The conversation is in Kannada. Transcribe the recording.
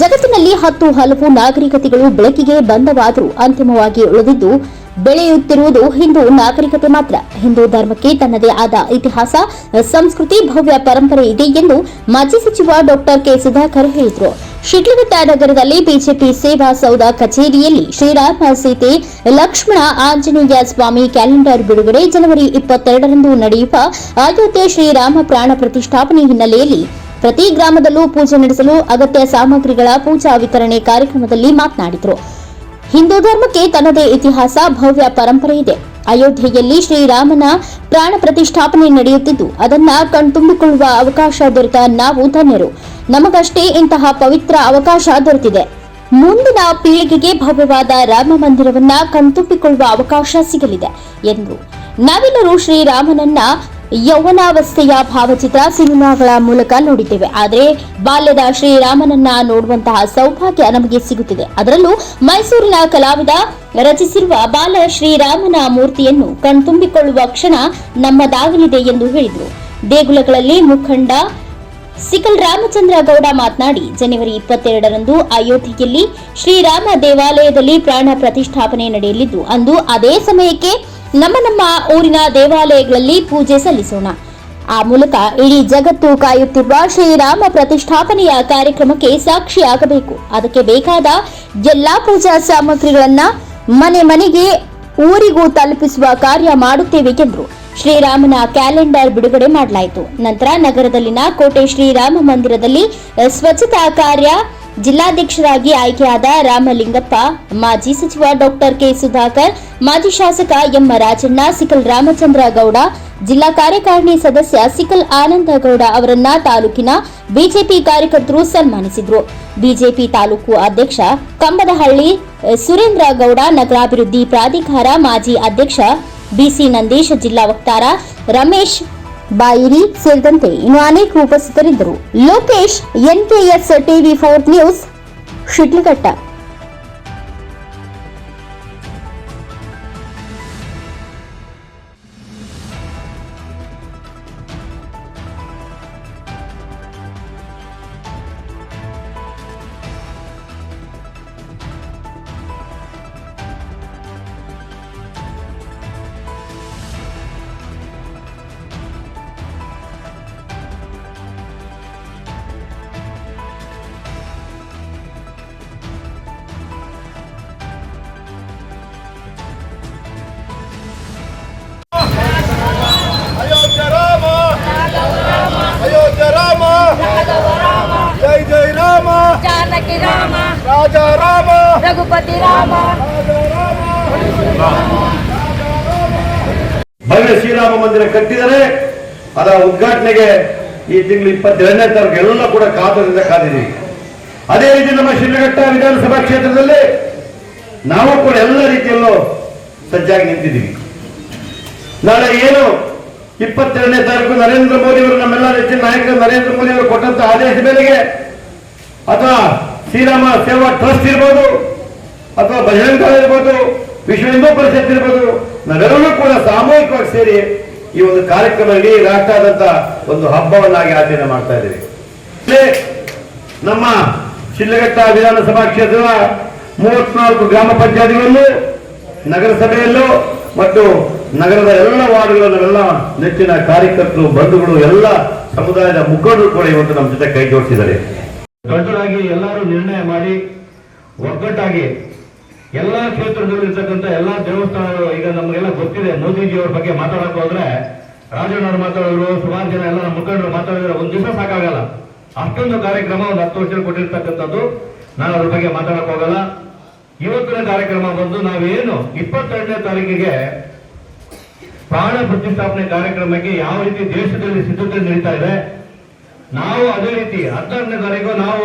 ಜಗತ್ತಿನಲ್ಲಿ ಹತ್ತು ಹಲವು ನಾಗರಿಕತೆಗಳು ಬೆಳಕಿಗೆ ಬಂದವಾದರೂ ಅಂತಿಮವಾಗಿ ಉಳಿದಿದ್ದು, ಬೆಳೆಯುತ್ತಿರುವುದು ಹಿಂದೂ ನಾಗರಿಕತೆ ಮಾತ್ರ. ಹಿಂದೂ ಧರ್ಮಕ್ಕೆ ತನ್ನದೇ ಆದ ಇತಿಹಾಸ, ಸಂಸ್ಕೃತಿ, ಭವ್ಯ ಪರಂಪರೆ ಇದೆ ಎಂದು ಮಾಜಿ ಸಚಿವ ಡಾಕ್ಟರ್ ಕೆ ಸುಧಾಕರ್ ಹೇಳಿದರು. ಶಿಡ್ಲಘಟ್ಟ ನಗರದಲ್ಲಿ ಬಿಜೆಪಿ ಸೇವಾ ಸೌಧ ಕಚೇರಿಯಲ್ಲಿ ಶ್ರೀರಾಮ ಸೀತೆ, ಲಕ್ಷ್ಮಣ ಆಂಜನೇಯ ಸ್ವಾಮಿ ಕ್ಯಾಲೆಂಡರ್ ಬಿಡುಗಡೆ ಜನವರಿ ಇಪ್ಪತ್ತೆರಡರಂದು ನಡೆಯುವ ಅಯೋಧ್ಯೆ ಶ್ರೀರಾಮ ಪ್ರಾಣ ಪ್ರತಿಷ್ಠಾಪನೆ ಹಿನ್ನೆಲೆಯಲ್ಲಿ ಪ್ರತಿ ಗ್ರಾಮದಲ್ಲೂ ಪೂಜೆ ನಡೆಸಲು ಅಗತ್ಯ ಸಾಮಗ್ರಿಗಳ ಪೂಜಾ ವಿತರಣೆ ಕಾರ್ಯಕ್ರಮದಲ್ಲಿ ಮಾತನಾಡಿದರು. ಹಿಂದೂ ಧರ್ಮಕ್ಕೆ ತನ್ನದೇ ಇತಿಹಾಸ, ಭವ್ಯ ಪರಂಪರೆ ಇದೆ. ಅಯೋಧ್ಯೆಯಲ್ಲಿ ಶ್ರೀರಾಮನ ಪ್ರಾಣ ಪ್ರತಿಷ್ಠಾಪನೆ ನಡೆಯುತ್ತಿದ್ದು, ಅದನ್ನ ಕಣ್ತುಂಬಿಕೊಳ್ಳುವ ಅವಕಾಶ ದೊರೆತ ನಾವು ಧನ್ಯರು. ನಮಗಷ್ಟೇ ಇಂತಹ ಪವಿತ್ರ ಅವಕಾಶ ದೊರೆತಿದೆ. ಮುಂದಿನ ಪೀಳಿಗೆಗೆ ಭವ್ಯವಾದ ರಾಮ ಮಂದಿರವನ್ನ ಕಣ್ತುಂಬಿಕೊಳ್ಳುವ ಅವಕಾಶ ಸಿಗಲಿದೆ ಎಂದರು ನಾವೆಲ್ಲರೂ ಶ್ರೀರಾಮನನ್ನ ಯೌವನಾವಸ್ಥೆಯ ಭಾವಚಿತ್ರ ಸಿನಿಮಾಗಳ ಮೂಲಕ ನೋಡಿದ್ದೇವೆ. ಆದರೆ ಬಾಲ್ಯದ ಶ್ರೀರಾಮನನ್ನ ನೋಡುವಂತಹ ಸೌಭಾಗ್ಯ ನಮಗೆ ಸಿಗುತ್ತಿದೆ. ಅದರಲ್ಲೂ ಮೈಸೂರಿನ ಕಲಾವಿದ ರಚಿಸಿರುವ ಬಾಲ ಶ್ರೀರಾಮನ ಮೂರ್ತಿಯನ್ನು ಕಣ್ತುಂಬಿಕೊಳ್ಳುವ ಕ್ಷಣ ನಮ್ಮದಾಗಲಿದೆ ಎಂದು ಹೇಳಿದರು. ದೇಗುಲಗಳಲ್ಲಿ ಮುಖಂಡ ಸಿಕಲ್ ರಾಮಚಂದ್ರ ಗೌಡ ಮಾತನಾಡಿ, ಜನವರಿ ಇಪ್ಪತ್ತೆರಡರಂದು ಅಯೋಧ್ಯೆಯಲ್ಲಿ ಶ್ರೀರಾಮ ದೇವಾಲಯದಲ್ಲಿ ಪ್ರಾಣ ಪ್ರತಿಷ್ಠಾಪನೆ ನಡೆಯಲಿದ್ದು, ಅಂದು ಅದೇ ಸಮಯಕ್ಕೆ ನಮ್ಮ ನಮ್ಮ ಊರಿನ ದೇವಾಲಯಗಳಲ್ಲಿ ಪೂಜೆ ಸಲ್ಲಿಸೋಣ. ಆ ಮೂಲಕ ಇಡೀ ಜಗತ್ತು ಕಾಯುತ್ತಿರುವ ಶ್ರೀರಾಮ ಪ್ರತಿಷ್ಠಾಪನೆಯ ಕಾರ್ಯಕ್ರಮಕ್ಕೆ ಸಾಕ್ಷಿಯಾಗಬೇಕು. ಅದಕ್ಕೆ ಬೇಕಾದ ಎಲ್ಲಾ ಪೂಜಾ ಸಾಮಗ್ರಿಗಳನ್ನ ಮನೆ ಮನೆಗೆ, ಊರಿಗೂ ತಲುಪಿಸುವ ಕಾರ್ಯ ಮಾಡುತ್ತೇವೆ ಎಂದರು. ಶ್ರೀರಾಮನ ಕ್ಯಾಲೆಂಡರ್ ಬಿಡುಗಡೆ ಮಾಡಲಾಯಿತು. ನಂತರ ನಗರದಲ್ಲಿನ ಕೋಟೆ ಶ್ರೀರಾಮ ಮಂದಿರದಲ್ಲಿ ಸ್ವಚ್ಛತಾ ಕಾರ್ಯ ಜಿಲ್ಲಾಧ್ಯಕ್ಷರಾಗಿ ಆಯ್ಕೆಯಾದ ರಾಮಲಿಂಗಪ್ಪ, ಮಾಜಿ ಸಚಿವ ಡಾಕ್ಟರ್ ಕೆ ಸುಧಾಕರ್, ಮಾಜಿ ಶಾಸಕ ಎಂ ರಾಜಣ್ಣ, ಸಿಕಲ್ ರಾಮಚಂದ್ರ ಗೌಡ, ಜಿಲ್ಲಾ ಕಾರ್ಯಕಾರಿಣಿ ಸದಸ್ಯ ಸಿಕಲ್ ಆನಂದ ಗೌಡ ಅವರನ್ನ ತಾಲೂಕಿನ ಬಿಜೆಪಿ ಕಾರ್ಯಕರ್ತರು ಸನ್ಮಾನಿಸಿದ್ರು. ಬಿಜೆಪಿ ತಾಲೂಕು ಅಧ್ಯಕ್ಷ ಕಂಬದಹಳ್ಳಿ, ಸುರೇಂದ್ರ ಗೌಡ, ನಗರಾಭಿವೃದ್ಧಿ ಪ್ರಾಧಿಕಾರ ಮಾಜಿ ಅಧ್ಯಕ್ಷ ಬಿಸಿ ನಂದೀಶ್, ಜಿಲ್ಲಾ ವಕ್ತಾರ ರಮೇಶ್ ಬಾಯಿರಿ ಸೇರಿದಂತೆ ಇನ್ನು ಅನೇಕ ಉಪಸ್ಥಿತರಿದ್ದರು. Lokesh NKS TV four news Shidlaghatta Janaki Rama Raja Rama Raghupati Rama ಭವ್ಯ ಶ್ರೀರಾಮ ಮಂದಿರ ಕಟ್ಟಿದರೆ ಅದರ ಉದ್ಘಾಟನೆಗೆ ಈ ತಿಂಗಳು ಇಪ್ಪತ್ತೆರಡನೇ ತಾರೀಕು ಎಲ್ಲ ಕೂಡ ಕಾತರದಿಂದ ಕಾದಿದ್ದೀವಿ. ಅದೇ ರೀತಿ ನಮ್ಮ ಶಿಡ್ಲಘಟ್ಟ ವಿಧಾನಸಭಾ ಕ್ಷೇತ್ರದಲ್ಲಿ ನಾವು ಕೂಡ ಎಲ್ಲ ರೀತಿಯಲ್ಲೂ ಸಜ್ಜಾಗಿ ನಿಂತಿದ್ದೀವಿ. ನಾಳೆ ಏನು ಇಪ್ಪತ್ತೆರಡನೇ ತಾರೀಕು ನರೇಂದ್ರ ಮೋದಿ ಅವರು ನಮ್ಮೆಲ್ಲ ನೆಚ್ಚಿನ ನಾಯಕ ನರೇಂದ್ರ ಮೋದಿ ಅವರು ಕೊಟ್ಟಂತ ಆದೇಶ ಮೇರೆಗೆ ಅಥವಾ ಶ್ರೀರಾಮ ಸೇವಾ ಟ್ರಸ್ಟ್ ಇರ್ಬೋದು, ಅಥವಾ ಬಜರಂಗ ಇರ್ಬೋದು ವಿಶ್ವ ಹಿಂದೂ ಪರಿಷತ್ ಇರ್ಬೋದು, ನಾವೆಲ್ಲರೂ ಕೂಡ ಸಾಮೂಹಿಕವಾಗಿ ಸೇರಿ ಈ ಒಂದು ಕಾರ್ಯಕ್ರಮ ಇಡೀ ರಾಷ್ಟ್ರದಂತ ಒಂದು ಹಬ್ಬವನ್ನಾಗಿ ಆಚರಣೆ ಮಾಡ್ತಾ ಇದ್ದೀವಿ. ನಮ್ಮ ಶಿಲ್ಲಘಟ್ಟ ವಿಧಾನಸಭಾ ಕ್ಷೇತ್ರದ ಮೂವತ್ನಾಲ್ಕು ಗ್ರಾಮ ಪಂಚಾಯತಿಗಳಲ್ಲೂ ನಗರಸಭೆಯಲ್ಲೂ ಮತ್ತು ನಗರದ ಎಲ್ಲ ವಾರ್ಡ್ಗಳಲ್ಲೆಲ್ಲ ನೆಚ್ಚಿನ ಕಾರ್ಯಕರ್ತರು, ಬಂಧುಗಳು, ಎಲ್ಲ ಸಮುದಾಯದ ಮುಖಂಡರು ಕೂಡ ಇವತ್ತು ನಮ್ಮ ಜೊತೆ ಕೈ ಜೋಡಿಸಿದ್ದಾರೆ. ದೊಡ್ಡದಾಗಿ ಎಲ್ಲರೂ ನಿರ್ಣಯ ಮಾಡಿ ಒಗ್ಗಟ್ಟಾಗಿ ಎಲ್ಲಾ ಕ್ಷೇತ್ರದಲ್ಲಿರ್ತಕ್ಕಂಥ ಎಲ್ಲ ದೇವಸ್ಥಾನಗಳು, ಈಗ ನಮಗೆಲ್ಲ ಗೊತ್ತಿದೆ ಮೋದಿಜಿ ಅವ್ರ ಬಗ್ಗೆ ಮಾತಾಡಕ್ ಹೋದ್ರೆ ರಾಜಣ್ಣವ್ರು ಮಾತಾಡೋರು ಸುಮಾರು ಜನ ಎಲ್ಲ ನಮ್ಮ ಮುಖಂಡರು ಮಾತಾಡಿದ್ರೆ, ಒಂದ್ ದಿವಸ ಸಾಕಾಗಲ್ಲ. ಅಷ್ಟೊಂದು ಕಾರ್ಯಕ್ರಮ ಒಂದು ಹತ್ತು ವರ್ಷ ಕೊಟ್ಟಿರ್ತಕ್ಕಂಥದ್ದು, ನಾನು ಅದ್ರ ಬಗ್ಗೆ ಮಾತಾಡಕ್ ಹೋಗಲ್ಲ. ಇವತ್ತಿನ ಕಾರ್ಯಕ್ರಮ ಬಂದು ನಾವೇನು ಇಪ್ಪತ್ತೆರಡನೇ ತಾರೀಕಿಗೆ ಪ್ರಾಣ ಪ್ರತಿಷ್ಠಾಪನೆ ಕಾರ್ಯಕ್ರಮಕ್ಕೆ ಯಾವ ರೀತಿ ದೇಶದಲ್ಲಿ ಸಿದ್ಧತೆ ನಡೀತಾ ಇದೆ ನಾವು ಅದೇ ರೀತಿ ಹದಿನಾರನೇ ತಾರೀಕು ನಾವು